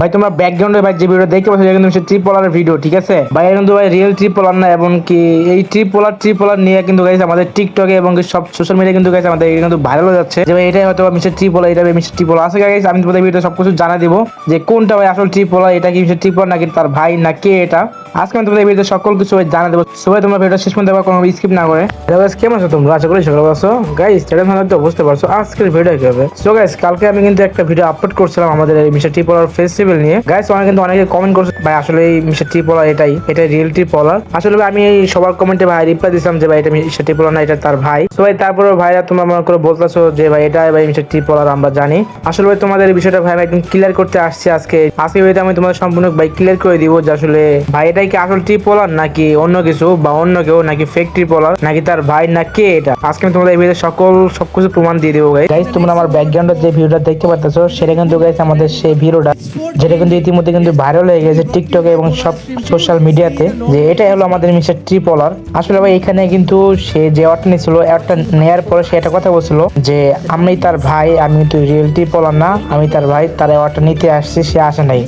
ভাই, তোমরা ব্যাকগ্রাউন্ডে ভাই যে ভিডিও দেখতে পাচ্ছ, এটা কিন্তু ট্রিপ পোলারের ভিডিও ঠিক আছে? ভাই কিন্তু ভাই রিয়েল ট্রিপ পোলার না এবং কি এই ট্রিপ পোলার ট্রিপ পোলার নিয়ে কিন্তু গাইছে আমাদের টিকটকে এবং সব সোশ্যাল মিডিয়া কিন্তু গাইছে আমাদের কিন্তু ভাইরাল হয়ে যাচ্ছে। যে এটাই হয়তো মিস্টার ট্রিপ পোলার এটা মিস্টার ট্রিপ পোলার আছে গাইছে আমি তোমাদের ভিডিও সব কিছু জানা দিব যে কোনটা ভাই আসল ট্রিপ পোলার এটা কি মিস্টার ট্রিপ পোলার নাকি তার ভাই, না কে এটা? আজকে আমি তোমাদের ভিডিও সকল কিছু জানা দেবো। সবাই তোমরা ভিডিও শেষ পর্যন্ত কোনো স্কিপ না করে। গাইস কেমন আছো তোমরা? আশা করি সকাল আছো। গাইস এটা ভালো তো বুঝতে পারছ আজকের ভিডিও কি হবে? সো গাইস কালকে আমি কিন্তু একটা ভিডিও আপলোড করছিলাম আমাদের এই মিস্টার ট্রিপ পোলার ফেস্টিভ্যাল নিয়ে। গাইস অনেকে কিন্তু অনেকে কমেন্ট করছে, ভাই, আসলে এই মিস্টার ট্রিপ পোলার এটাই এটাই রিয়েল ট্রিপ পোলার আসলে আমি এই সবার কমেন্টে ভাই রিপ্লাই দিছিলাম যে, ভাই, এটা মিস্টার ট্রিপ পোলার না, এটা তার ভাই। সো ভাই তারপরে ভাইরা তোমরা মনে করে বলতেছো যে, ভাই এটা ভাই মিস্টার ট্রিপ পোলার আমরা জানি। আসলে ভাই, তোমাদের এই বিষয়টা ভাই একদম ক্লিয়ার করতে আসছি আজকে। আজকে ভিডিওতে আমি তোমাদের সম্পূর্ণ ভাই ক্লিয়ার করে দিব যে, আসলে ভাই এটাই কি আসল ট্রিপ পোলার নাকি অন্য কিছু বা অন্য কেউ নাকি ফেক ট্রিপ পোলার নাকি তার ভাই না কে এটা? আজকে আমি তোমাদের এই ভিডিওতে সকল সবকিছু প্রমাণ দিয়ে দেবো গাইস তোমরা আমার ব্যাকগ্রাউন্ডে যে ভিডিওটা দেখতে পাচ্ছ সেটা কিন্তু গাইস আমাদের সেই ভিডিওটা যেটা কিন্তু ইতিমধ্যে কিন্তু ভাইরাল হয়ে গেছে টিকটকে এবং সব সোশ্যাল মিডিয়াতে যে এটাই হলো আমাদের মিস্টার ট্রিপলার আসলে ভাই এখানে কিন্তু সে যে অ্যাওয়ার্ডটা নিয়েছিল অ্যাওয়ার্ডটা নেওয়ার পরে সে একটা কথা বলছিল যে আমি তার ভাই আমি তো রিয়েল ট্রিপলার না আমি তার ভাই তার অ্যাওয়ার্ডটা নিতে আসছি সে আসে নাই।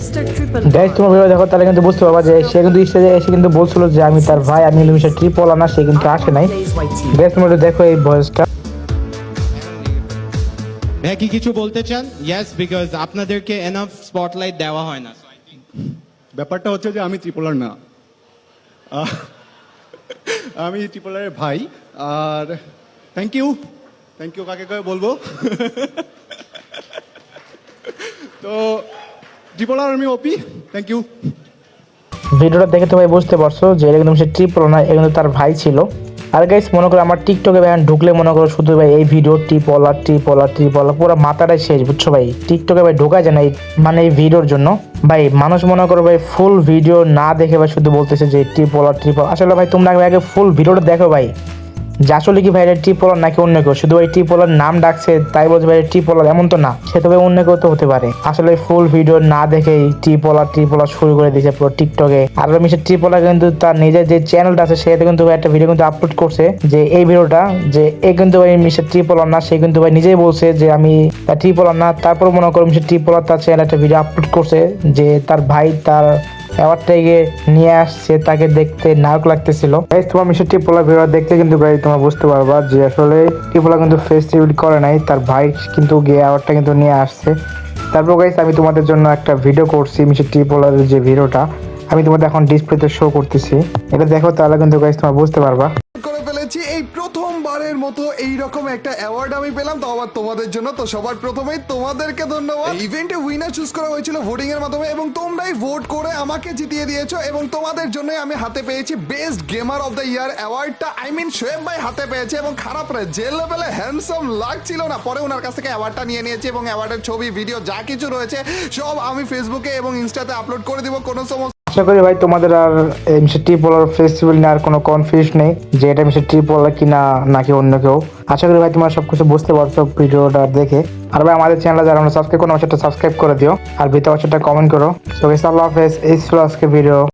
গাইস তোমার ভিডিও দেখো তাহলে কিন্তু বুঝতে পারবা যে সে কিন্তু স্টেজে এসে কিন্তু বলছিল যে আমি তার ভাই আমি কিন্তু মিস্টার ট্রিপলার না সে কিন্তু আসে নাই। গাইস তোমরা দেখো এই ভয়েসটা কি কিছু বলতে চান? ইয়েস বিকজ আপনাদেরকে এনাফ স্পটলাইট দেওয়া হয় না। ব্যাপারটা হচ্ছে যে আমি ত্রিপোলার না। আহ, আমি ত্রিপোলারের ভাই আর থ্যাংক ইউ থ্যাংক ইউ কাকে কাকে বলব? তো ত্রিপোলার আমি ওপি থ্যাংক ইউ ভিডিওটা দেখে তো ভাই বুঝতে পারছ যে এটা কিন্তু সে ট্রিপ হলো না এটা কিন্তু তার ভাই ছিল। আর গাইস মনে করো আমার টিকটকে ভাই ঢুকলে মনে করো শুধু ভাই এই video tripolar tripolar triple পুরো মাথাটাই শেষ, বুঝছ ভাই? টিকটকে ভাই ঢোকা যায় না এই মানে এই ভিডিওর জন্য। ভাই, মানুষ মনে করো ভাই ফুল ভিডিও না দেখে ভাই শুধু বলতেছে যে ট্রিপল ওলা ট্রিপল আসলে ভাই তোমরা আগে ফুল ভিডিওটা দেখো ভাই। যে আসলে কি ভাই এটা টিপ ওলার নাকি অন্য কেউ? শুধু ভাই টিপ ওলার নাম ডাকছে, তাই বলছে ভাই টিপ ওলার এমন তো না। সে তো ভাই অন্য কেউ তো হতে পারে। আসলে ফুল ভিডিও না দেখেই টিপ ওলার শুরু করে দিয়েছে পুরো টিকটকে আর মিস্টার টিপ ওলার কিন্তু তার নিজের যে চ্যানেলটা আছে, সেটাতে কিন্তু ভাই একটা ভিডিও কিন্তু আপলোড করছে, যে এই ভিডিওটা যে এ কিন্তু ভাই মিস্টার টিপ ওলার না, সে কিন্তু ভাই নিজেই বলছে যে আমি টিপ ওলার না। তারপর মনে করো মিস্টার টিপ ওলার তার চ্যানেল একটা ভিডিও আপলোড করছে, যে তার ভাই তার অ্যাওয়ার্ডটাকে নিয়ে আসছে, তাকে দেখতে নায়ক লাগতেছিল। গাইস তোমার মিস্টার টিপোলা ভিডিও দেখতে কিন্তু গাইস তোমরা বুঝতে পারবা যে আসলে টিপোলা কিন্তু ফেস রিভিল করে নাই, তার ভাই কিন্তু গিয়ে অ্যাওয়ার্ডটা কিন্তু নিয়ে আসছে। তারপর গাইস আমি তোমাদের জন্য একটা ভিডিও করছি মিস্টার টিপোলার যে ভিডিওটা আমি তোমাদের এখন ডিসপ্লেতে শো করতেছি। এটা দেখো তাহলে কিন্তু গাইস তোমরা বুঝতে পারবা। প্রথমবারের মতো এই রকম একটা অ্যাওয়ার্ড আমি পেলাম তো আবার তোমাদের জন্য। তো সবার প্রথমেই তোমাদেরকে ধন্যবাদ। ইভেন্টে উইনার চুজ করা হয়েছিল ভোটিং এর মাধ্যমে এবং তোমরাই ভোট করে আমাকে জিতিয়ে দিয়েছ এবং তোমাদের জন্যই আমি হাতে পেয়েছি best gamer of the year অ্যাওয়ার্ডটা I mean Shoaib ভাই হাতে পেয়েছে এবং খারাপ রে যে লেভেলে হ্যান্ডসাম লাগছিল না। পরে ওনার কাছ থেকে অ্যাওয়ার্ডটা নিয়ে নিয়েছি এবং অ্যাওয়ার্ডের ছবি ভিডিও যা কিছু রয়েছে, সব আমি ফেসবুকে এবং ইনস্টাতে আপলোড করে দিব, কোনো সমস্যা আশা করি ভাই তোমাদের আর এমসি ট্রিপোলার ফেস্টিভ্যাল নিয়ে আর কোনো কনফিউজ নেই যে এটা মিস্টার কি কিনা নাকি অন্য কেউ। আশা করি ভাই তোমরা সবকিছু বুঝতে পারছ ভিডিওটা দেখে। আর ভাই আমাদের চ্যানেল যারা আমরা সাবস্ক্রাইব করো সেটা সাবস্ক্রাইব করে দিও। আর ভিতরে সেটা কমেন্ট করো। সো আল্লাহ হাফেজ, এই ছিল আজকে ভিডিও